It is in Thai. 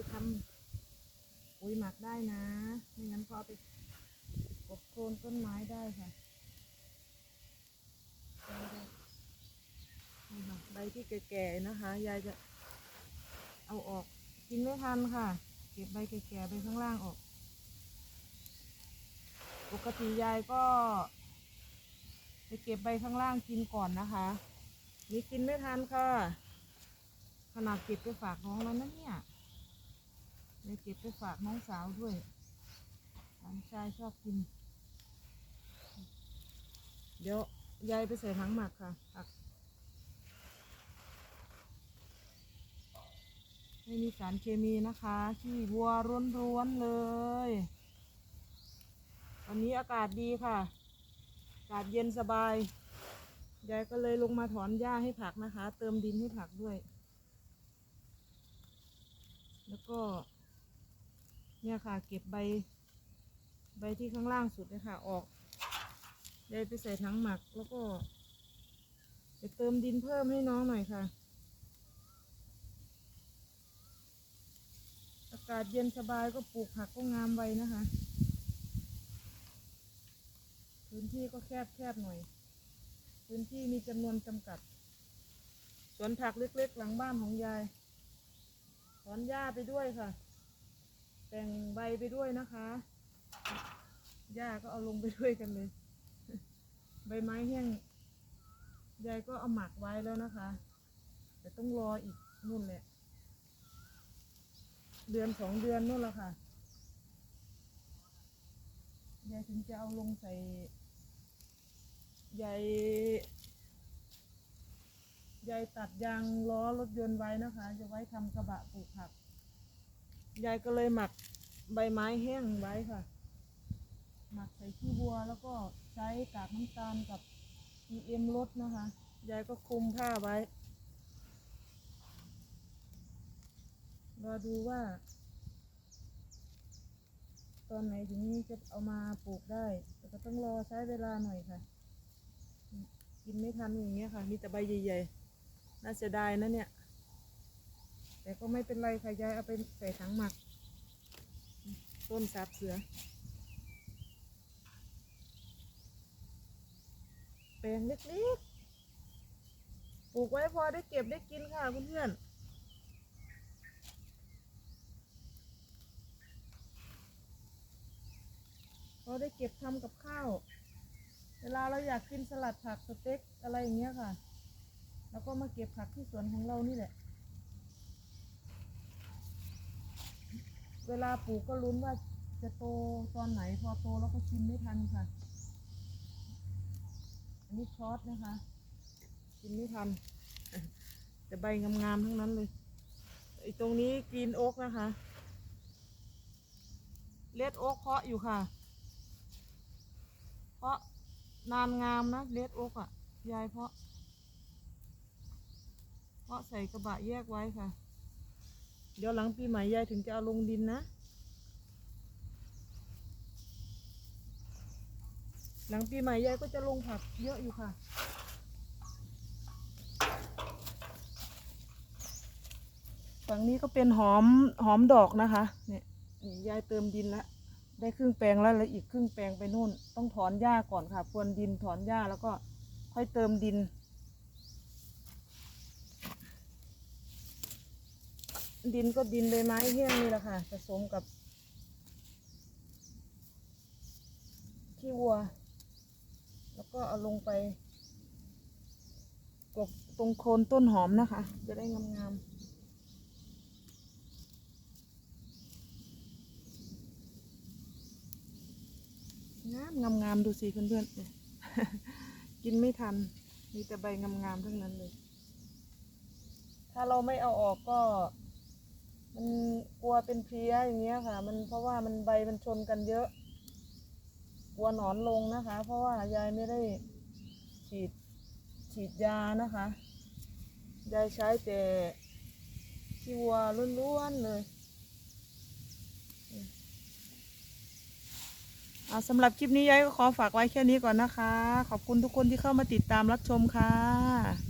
ไปทำปุ๋ยหมักได้นะ ไม่งั้นก็เอไปกบโคนต้นไม้ได้ค่ะนี่ค่ะใบที่แก่ๆนะคะ ยายจะเอาออกกินไม่ทันค่ะ เก็บใบแก่ๆไปข้างล่างออก ปกติยายก็จะเก็บใบข้างล่างกินก่อนนะคะ นี่กินไม่ทันค่ะ ขนาดเก็บไปฝากน้องแล้วนะเนี่ย เลยเก็บไปฝากน้องสาวด้วยหลานชายชอบกิน เดี๋ยวยายไปใส่ถังหมักค่ะผักไม่มีสารเคมีนะคะขี้วัวร้วนๆเลยวันนี้อากาศดีค่ะ อากาศเย็นสบาย ยายก็เลยลงมาถอนหญ้าให้ผักนะคะ เติมดินให้ผักด้วย แล้วก็ เนี่ยค่ะ เก็บใบ ใบที่ข้างล่างสุดเลยค่ะ ออกยายไปใส่ถังหมักแล้วก็ไปเติมดินเพิ่มให้น้องหน่อยค่ะ อากาศเย็นสบายก็ปลูกผักก็งามไวนะคะ พื้นที่ก็แคบแคบหน่อย พื้นที่มีจำนวนจำกัด สวนผักเล็กๆ หลังบ้านของยายถอนหญ้าไปด้วยค่ะ แต่งใบไปด้วยนะคะหญ้าก็เอาลงไปด้วยกันเลย ใบไม้แห้งยายก็เอาหมักไว้แล้วนะคะ แต่ต้องรออีกนู่นแหละ เดือนสองเดือนนู่นแหละค่ะยายถึงจะเอาลงใส่ยายยายตัดยางล้อรถยนต์ไว้นะคะ จะไว้ทำกระบะปลูกผัก ยายก็เลยหมักใบไม้แห้งไว้ค่ะ หมักใส่ขี้วัวแล้วก็ใช้กากน้ำตาลกับ EM รถนะคะ ยายก็คลุมผ้าไว้ รอดูว่า ตอนไหนถึงนี้จะเอามาปลูกได้ แต่ก็ต้องรอใช้เวลาหน่อยค่ะ กินไม่ทันอย่างเงี้ยค่ะ มีแต่ใบใหญ่ๆ น่าเสียดายนะเนี่ย แต่ก็ไม่เป็นไรค่ะยายเอาไปใส่ถังหมัก ต้นสาบเสือ แปลงเล็กๆ ปลูกไว้พอได้เก็บได้กินค่ะเพื่อนๆพอได้เก็บทำกับข้าว เวลาเราอยากกินสลัดผักสเต็กอะไรอย่างเงี้ยค่ะ แล้วก็มาเก็บผักที่สวนของเรานี่แหละ เวลาปลูกก็ลุ้นว่าจะโตตอนไหนพอโตแล้วก็กินไม่ทันค่ะ อันนี้ซอสนะคะ กินไม่ทัน แต่ใบงามๆทั้งนั้นเลยไอ้ตรงนี้กรีนโอ๊กนะคะเลดโอ๊กเพาะอยู่ค่ะ เพราะนานงามนะเลดโอ๊กอะยายเพาะ เพาะใส่กระบะแยกไว้ค่ะ เดี๋ยวหลังปีใหม่ยายถึงจะเอาลงดินนะ หลังปีใหม่ยายก็จะลงผักเยอะอยู่ค่ะ ฝั่งนี้ก็เป็นหอมหอมดอกนะคะ เนี่ยนี่ยายเติมดินแล้วได้ครึ่งแปลงแล้วแล้วอีกครึ่งแปลงไปนู่น ต้องถอนหญ้าก่อนค่ะพรวนดินถอนหญ้าแล้วก็ค่อยเติมดิน ดินก็ดินใบไม้แห้งนี่แหละค่ะผสมกับขี้วัว แล้วก็เอาลงไปกบตรงโคนต้นหอมนะคะ จะได้งามๆงามงามงามๆดูสิเพื่อนๆเนี่ยกินไม่ทัน มีแต่ใบงามงามๆทั้งนั้นเลย ถ้าเราไม่เอาออกก็ มันกลัวเป็นเพลี้ยอย่างเงี้ยค่ะ มันเพราะว่ามันใบมันชนกันเยอะ กลัวหนอนลงนะคะ เพราะว่ายายไม่ได้ฉีดฉีดยานะคะยายใช้แต่ขี้วัวล้วนๆเลยอ่าสำหรับคลิปนี้ยายก็ขอฝากไว้แค่นี้ก่อนนะคะ ขอบคุณทุกคนที่เข้ามาติดตามรับชมค่ะ